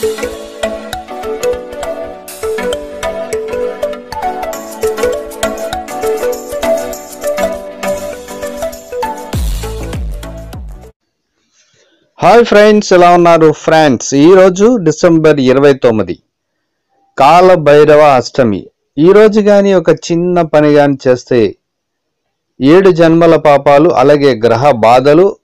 Hi friends ఎలా ఉన్నారు? Friends ఈరోజు డిసెంబర్ ఇరవై తొమ్మిది కాల భైరవ అష్టమి. ఈ రోజు కానీ ఒక చిన్న పని కానీ చేస్తే ఏడు జన్మల పాపాలు అలాగే గ్రహ బాధలు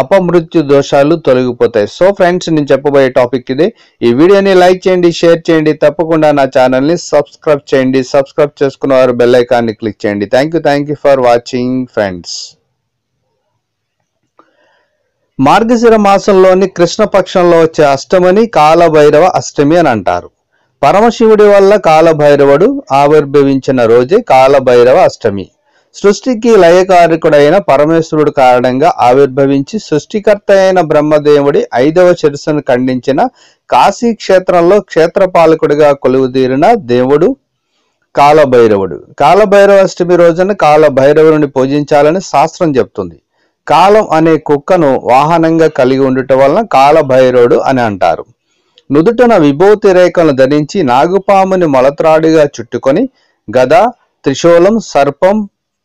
అపమృత్యు దోషాలు తొలగిపోతాయి. సో ఫ్రెండ్స్ నేను చెప్పబోయే టాపిక్ ఇది. ఈ వీడియోని లైక్ చేయండి షేర్ చేయండి తప్పకుండా నా ఛానల్ని సబ్స్క్రైబ్ చేయండి సబ్స్క్రైబ్ చేసుకున్న వారు బెల్ ఐకాన్ని క్లిక్ చేయండి. Thank you thank you for watching friends. మార్గశిర మాసంలోని కృష్ణపక్షంలో వచ్చే అష్టమిని కాలభైరవ అష్టమి అని అంటారు. పరమశివుడి వల్ల కాలభైరవుడు ఆవిర్భవించిన రోజే కాలభైరవ అష్టమి. సృష్టికి లయకారకుడైన పరమేశ్వరుడు కారణంగా ఆవిర్భవించి సృష్టికర్త అయిన బ్రహ్మదేవుడి ఐదవ శిరస్సును ఖండించిన కాశీ క్షేత్రంలో క్షేత్రపాలకుడిగా కొలువుదీరిన దేవుడు కాలభైరవుడు. కాలభైరవ అష్టమి రోజున కాలభైరవుని పూజించాలని శాస్త్రం చెప్తుంది. కాలం అనే కుక్కను వాహనంగా కలిగి ఉండటం వలన కాలభైరవుడు అని అంటారు. నుదుటన విభూతి రేఖలను ధరించి నాగుపాముని మలత్రాడిగా చుట్టుకొని గద త్రిశూలం సర్పం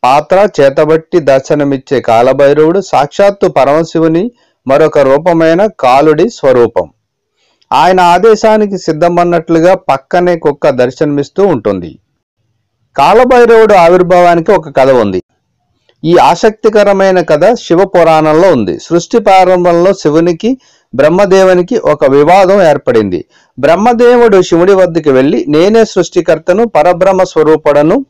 పాత్ర చేతబట్టి దర్శనమిచ్చే కాలభైరవుడు సాక్షాత్తు పరమశివుని మరొక రూపమైన కాలుడి స్వరూపం. ఆయన ఆదేశానికి సిద్ధమన్నట్లుగా పక్కనే కుక్క దర్శనమిస్తూ ఉంటుంది. కాలభైరవుడు ఆవిర్భావానికి ఒక కథ ఉంది. ఈ ఆసక్తికరమైన కథ శివ పురాణంలో ఉంది. సృష్టి ప్రారంభంలో శివునికి బ్రహ్మదేవునికి ఒక వివాదం ఏర్పడింది. బ్రహ్మదేవుడు శివుడి వద్దకు వెళ్ళి నేనే సృష్టికర్తను పరబ్రహ్మ స్వరూపుడను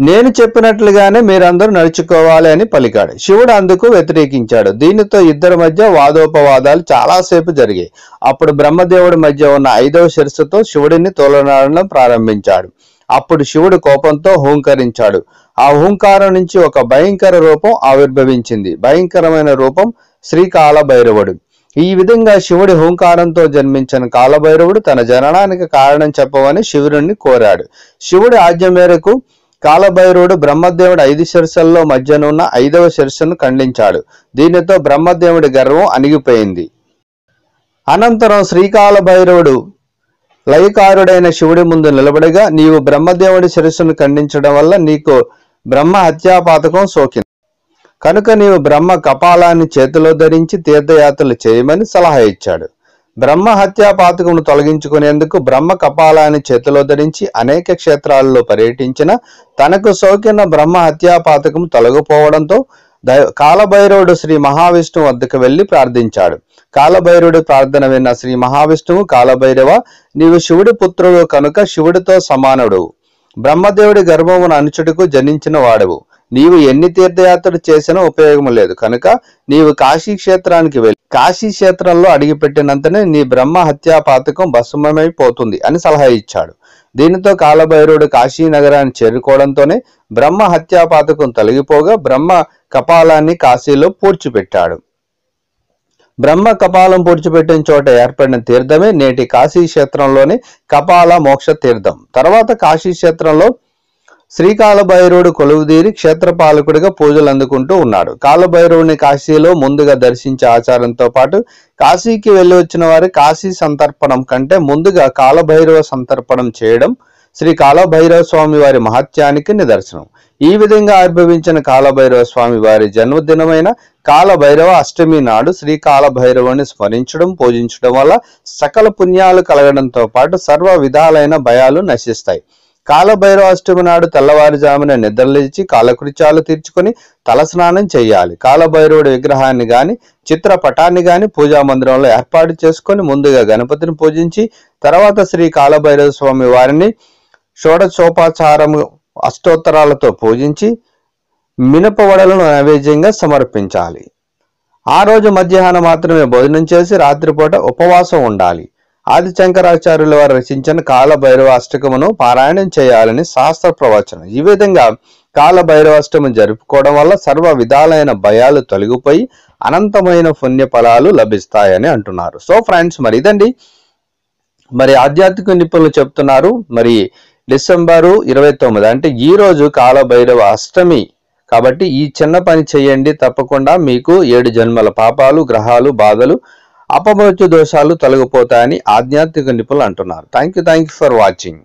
నేను చెప్పినట్లుగానే మీరందరూ నడుచుకోవాలి అని పలికాడు. శివుడు అందుకు వ్యతిరేకించాడు. దీనితో ఇద్దరి మధ్య వాదోపవాదాలు చాలాసేపు జరిగాయి. అప్పుడు బ్రహ్మదేవుడి మధ్య ఉన్న ఐదవ శిరస్సుతో శివుడిని తోలనాడడం ప్రారంభించాడు. అప్పుడు శివుడు కోపంతో హూంకరించాడు. ఆ హూంకారం నుంచి ఒక భయంకర రూపం ఆవిర్భవించింది. భయంకరమైన రూపం శ్రీకాల భైరవుడు ఈ విధంగా శివుడి హూంకారంతో జన్మించిన కాలభైరవుడు తన జననానికి కారణం చెప్పవని శివుడిని కోరాడు. శివుడి ఆజ్ఞ మేరకు కాలభైరవుడు బ్రహ్మదేవుడు ఐదు శిరసల్లో మధ్యనున్న ఐదవ శిరస్సును ఖండించాడు. దీనితో బ్రహ్మదేవుడి గర్వం అణిగిపోయింది. అనంతరం శ్రీకాలభైరవుడు లయకారుడైన శివుడి ముందు నిలబడగా నీవు బ్రహ్మదేవుడి శిరస్సును ఖండించడం వల్ల నీకు బ్రహ్మ హత్యాపాతకం సోకింది. కనుక నీవు బ్రహ్మ కపాలాన్ని చేతిలో ధరించి తీర్థయాత్రలు చేయమని సలహా ఇచ్చాడు. బ్రహ్మ హత్యాపాతకమును తొలగించుకునేందుకు బ్రహ్మ కపాలాన్ని చేతిలో ధరించి అనేక క్షేత్రాల్లో పర్యటించిన తనకు సోకిన బ్రహ్మ హత్యాపాతకం తొలగిపోవడంతో దై- కాలభైరవుడు శ్రీ మహావిష్ణువు వద్దకు వెళ్ళి ప్రార్థించాడు. కాలభైరవుడి ప్రార్థన విన్న శ్రీ మహావిష్ణువు కాలభైరవ నీవు శివుడి పుత్రుడు కనుక శివుడితో సమానుడు. బ్రహ్మదేవుడి గర్భమును అనుచుటకు జనించిన వాడవు. నీవు ఎన్ని తీర్థయాత్రలు చేసినా ఉపయోగం లేదు. కనుక నీవు కాశీ క్షేత్రానికి వెళ్ళి కాశీ క్షేత్రంలో అడిగిపెట్టినంతనే నీ బ్రహ్మ హత్యా పాతకం భస్మమైపోతుంది అని సలహా ఇచ్చాడు. దీనితో కాలభైరుడు కాశీ నగరాన్ని చేరుకోవడంతోనే బ్రహ్మ హత్యా పాతకం తొలగిపోగా బ్రహ్మ కపాలాన్ని కాశీలో పూడ్చిపెట్టాడు. బ్రహ్మ కపాలం పూడ్చిపెట్టిన చోట ఏర్పడిన తీర్థమే నేటి కాశీ క్షేత్రంలోని కపాల మోక్ష తీర్థం. తర్వాత కాశీ క్షేత్రంలో శ్రీకాళభైరవుడు కొలువుదీరి క్షేత్రపాలకుడిగా పూజలు అందుకుంటూ ఉన్నాడు. కాలభైరవుని కాశీలో ముందుగా దర్శించే ఆచారంతో పాటు కాశీకి వెళ్ళి వచ్చిన వారి కాశీ సంతర్పణం కంటే ముందుగా కాలభైరవ సంతర్పణం చేయడం శ్రీ కాళభైరవ స్వామి వారి మహత్యానికి నిదర్శనం. ఈ విధంగా ఆవిర్భవించిన కాలభైరవ స్వామి వారి జన్మదినమైన కాలభైరవ అష్టమి నాడు శ్రీ కాలభైరవుని స్మరించడం పూజించడం వల్ల సకల పుణ్యాలు కలగడంతో పాటు సర్వ విధాలైన భయాలు నశిస్తాయి. కాలభైరవ అష్టమి నాడు తెల్లవారుజామున నిద్రలేచి కాలకృత్యాలు తీర్చుకొని తలస్నానం చేయాలి. కాలభైరవుడి విగ్రహాన్ని గాని చిత్రపటాన్ని గాని పూజా మందిరంలో ఏర్పాటు చేసుకొని ముందుగా గణపతిని పూజించి తర్వాత శ్రీ కాలభైరవ స్వామి వారిని షోడశోపాచారము అష్టోత్తరాలతో పూజించి మినప వడలను నైవేద్యంగా సమర్పించాలి. ఆ రోజు మధ్యాహ్నం మాత్రమే భోజనం చేసి రాత్రిపూట ఉపవాసం ఉండాలి. ఆది శంకరాచార్యుల వారు రచించిన కాలభైరవ అష్టకమును పారాయణం చేయాలని శాస్త్ర ప్రవచనం. ఈ విధంగా కాలభైరవాష్టమి జరుపుకోవడం వల్ల సర్వ విధాలైన భయాలు తొలగిపోయి అనంతమైన పుణ్య ఫలాలు లభిస్తాయని అంటున్నారు. సో ఫ్రెండ్స్ మరి ఇదండి. మరి ఆధ్యాత్మిక నిపుణులు చెప్తున్నారు. మరి డిసెంబరు ఇరవై తొమ్మిది అంటే ఈ రోజు కాలభైరవ అష్టమి. కాబట్టి ఈ చిన్న పని చేయండి తప్పకుండా. మీకు ఏడు జన్మల పాపాలు గ్రహాలు బాధలు అపమృత్యు దోషాలు తొలగిపోతాయని ఆధ్యాత్మిక నిపుణులు అంటున్నారు. Thank you thank you for watching